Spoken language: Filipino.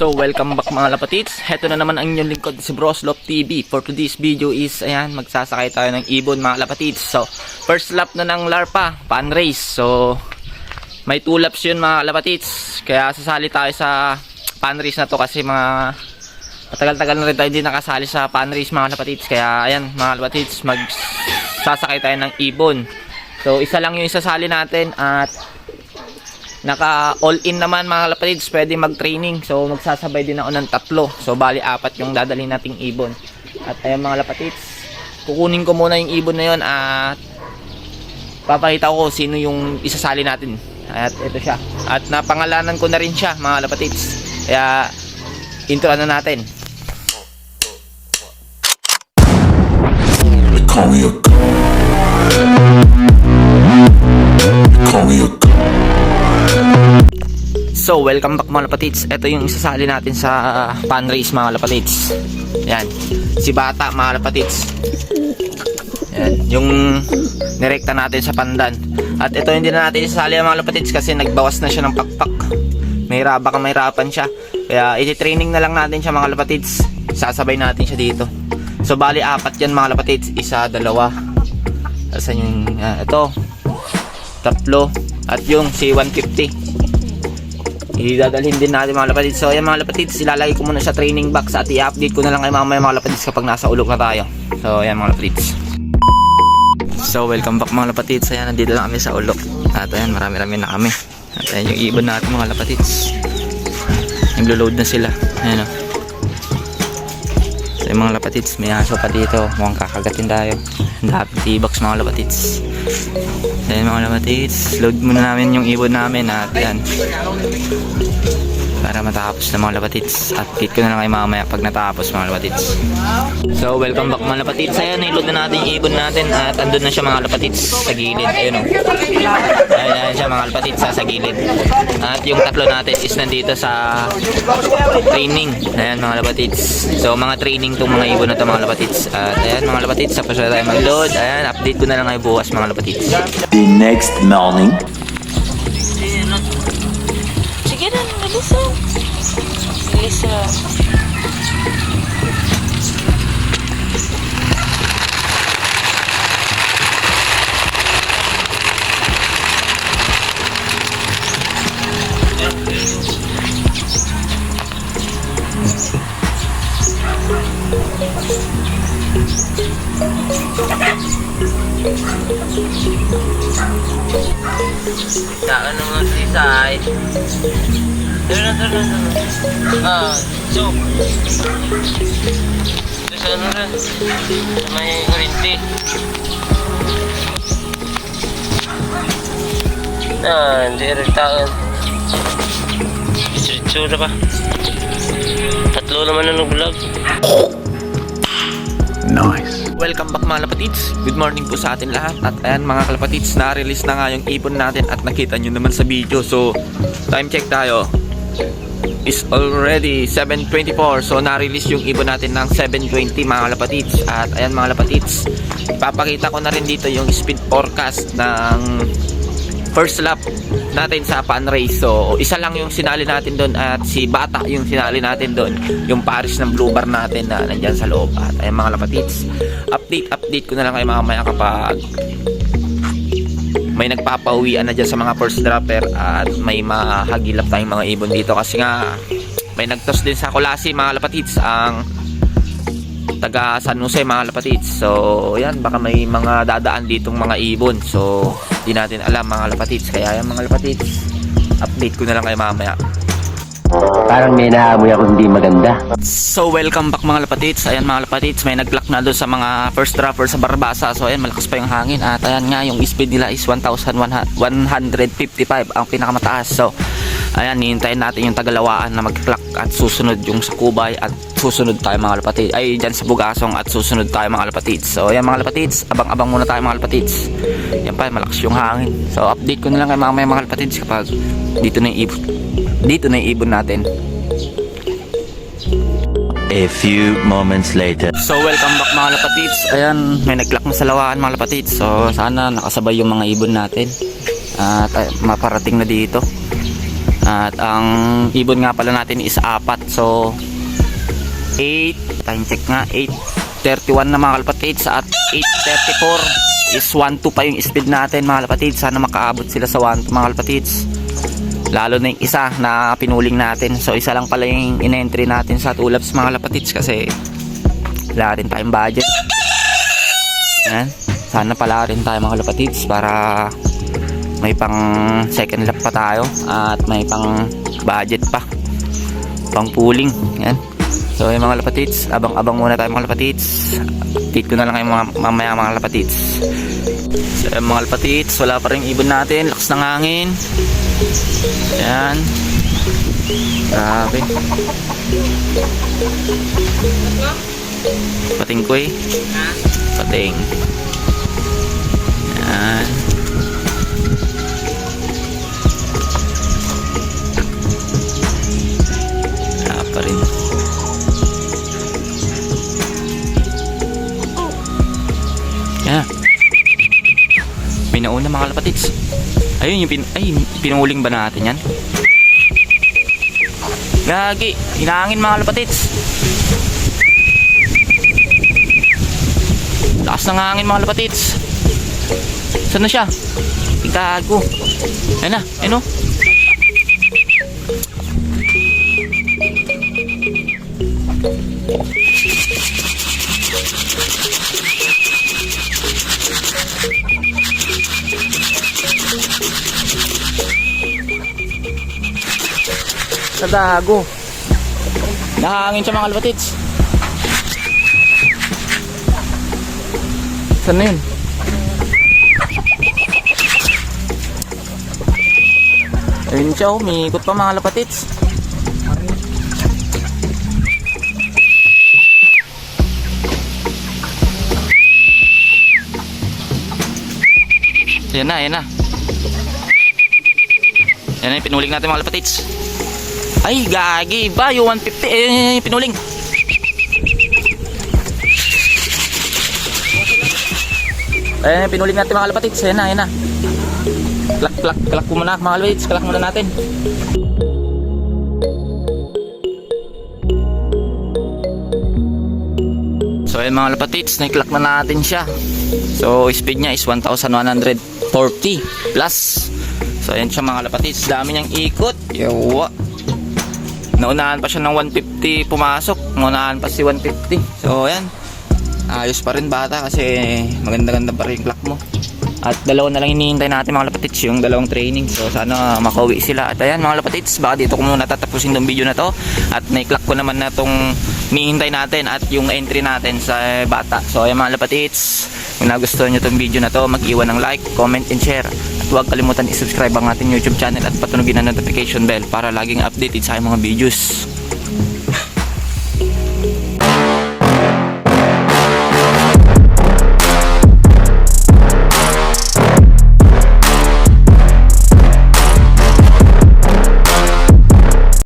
So, welcome back mga lapatits. Heto na naman ang inyong lingkod si Broslop TV. For today's video is, ayan, magsasakay tayo ng ibon mga lapatits. So, first lap na ng Larpa, pan race. So, may two laps yun mga lapatits. Kaya sasali tayo sa pan race na to kasi mga matagal-tagal na rin tayo hindi nakasali sa pan race mga lapatits. Kaya, ayan, mga lapatits, magsasakay tayo ng ibon. So, isa lang yung isasali natin at Naka all in naman mga kapatids, pwede mag-training. So magsasabay din ako ng tatlo. So bali apat yung dadalhin nating ibon. At ayun mga kapatids, kukunin ko muna yung ibon na yon at papakita ko sino yung isasali natin. At ito siya. At napangalanan ko na rin siya mga kapatids. Kaya intro na natin. Call me a So, welcome back mga lapatids. Ito yung isasali natin sa pan race mga lapatids. Yan. Si Bata mga lapatids. Yan. Yung nirekta natin sa pandan. At ito hindi na natin isasali mga lapatids kasi nagbawas na siya ng pakpak. Mahirap, baka mahirapan siya. Kaya iti-training na lang natin siya mga lapatids. Sasabay natin siya dito. So, bali apat yan mga lapatids. Isa, dalawa. Asan yung, ah, ito. Tatlo. At yung si 150 idadalhin din natin mga lapatids. So ayan mga lapatids, ilalagay ko muna sa training box at i-update ko na lang kay mamaya mga lapatids kapag nasa ulog na tayo. So ayan mga lapatids. So welcome back mga lapatids. Ayan, nandito lang kami sa ulog. At ayan, marami-rami na kami. At ayan yung ibon natin mga lapatids. Naglo-load na sila. Ayan o. So yung mga lapatids, may aso pa dito. Mukhang kakagatin tayo. Ang dami T-box mga lapatids. So ayan mga lapatids, load muna namin yung ibon namin at yan para matapos na mga lapatids update ko na lang kayo mamaya pag natapos mga lapatids so welcome back mga lapatids ayan niload na natin yung ibon natin at andun na siya mga lapatids sa gilid. Ayun o ayan, ayan siya mga lapatids sa, sa gilid. At yung tatlo natin is nandito sa training. Ayan mga lapatids so mga training tong mga ibon na to mga lapatids at ayan mga lapatids tapos na tayo mag load ayan update ko na lang kayo bukas mga lapatids The next morning. Bilis ah. Saan naman si Sai? Na, tara na. Ah, so. Ito sa ano rin? May kurinti. Ah, hindi rin taon. Itsura pa. Tatlo naman na nag-vlog. Nice. Welcome back mga kalapatids. Good morning po sa atin lahat. At ayan mga kalapatids, na-release na nga yung ibon natin at nakita nyo naman sa video. So, time check tayo. Is already 7.24. So, na-release yung ibon natin ng 7.20 mga kalapatids. At ayan mga kalapatids, ipapakita ko na rin dito yung speed forecast ng first lap natin sa pan race. So, isa lang yung sinali natin doon at si Bata yung sinali natin doon. Yung Paris ng blue bar natin na nandyan sa loob. At ayun mga lapatits, update, update ko na lang kayo mamaya kapag may nagpapauwian na dyan sa mga first dropper at may mahagilap tayong mga ibon dito kasi nga may nagtos din sa Kulasi mga lapatits ang taga San Jose mga lapatids. So, yan, baka may mga dadaan ditong mga ibon. So, di natin alam mga lapatids. Kaya yan mga lapatids, update ko na lang kayo mamaya. Parang may naamoy ako hindi maganda. So, welcome back mga lapatids. Ayan mga lapatids, may nag-block na doon sa mga first dropper sa Barbasa. So, ayan, malakas pa yung hangin. At ayan nga, yung speed nila is 1,155 ang pinakamataas. So, ayan, hihintayin natin yung tagalawaan na mag-clock at susunod yung sa Kubay at susunod tayo mga lapatids. Ay, dyan sa Bugasong at susunod tayo mga lapatids. So, ayan mga lapatids, abang-abang muna tayo mga lapatids. Yan pa, malakas yung hangin. So, update ko na lang kay mamaya mga lapatids kapag dito na yung ibon. Dito na yung ibon natin. A few moments later. So welcome back mga lapatids. Ayan, may nag-clock na sa lawaan mga lapatids. So sana nakasabay yung mga ibon natin. At ay, maparating na dito. At ang ibon nga pala natin is apat. So, 8, time check nga, 8.31 na mga kalapatids at 8.34 is 1.2 pa yung speed natin mga kalapatids. Sana makaabot sila sa 1.2 mga kalapatids. Lalo na yung isa na pinuling natin. So, isa lang pala yung in-entry natin sa Tulabs mga kalapatids kasi wala rin tayong budget. Yan. Sana pala rin tayo mga kalapatids para may pang second lap pa tayo at may pang budget pa. Pang pooling yan. So yung mga lapatids abang-abang muna tayo mga lapatids update ko na lang kayo mga, mamaya mga lapatids so yung mga lapatids wala pa rin ibon natin. Lakas ng hangin. Yan. Grabe. Pating ko eh. Pating. Yan Yan. May nauna mga kalapatids. Ayun yung pin ay pinuling ba natin yan? Gagi, hinangin mga kalapatids. Lakas ng hangin mga kalapatids. Saan na siya? Ikago. Ayun na, ayun o. Sa dago. Nahangin siya mga kalapatids. Saan na yun? Ayun siya oh, may ikot pa mga kalapatids. Yan na, yan na. Yan na yung pinuling natin mga kalapatids. Ay, gagi ba? Yung 150. Eh, pinuling. Yung pinuling natin mga kalapatids. Ayan na, ayan na. Klak, klak, klak ko muna mga kalapatids. Klak muna natin. So ayan mga kalapatids, na-clack na natin siya. So speed niya is 1,140 plus. So ayan siya mga kalapatids, dami niyang ikot. Yawa. Naunahan pa siya ng 150 pumasok. Naunahan pa si 150. So ayan. Ayos pa rin bata kasi maganda-ganda pa rin yung clock mo. At dalawa na lang hinihintay natin mga lapatids yung dalawang training. So sana makauwi sila. At ayan mga lapatids, baka dito ko muna tatapusin tong video na to. At na-clock ko naman na tong hinihintay natin at yung entry natin sa bata. So ayan mga lapatids, kung nagustuhan nyo tong video na to, mag-iwan ng like, comment, and share. At huwag kalimutan i-subscribe ang ating YouTube channel at patunugin ang notification bell para laging updated sa aking mga videos.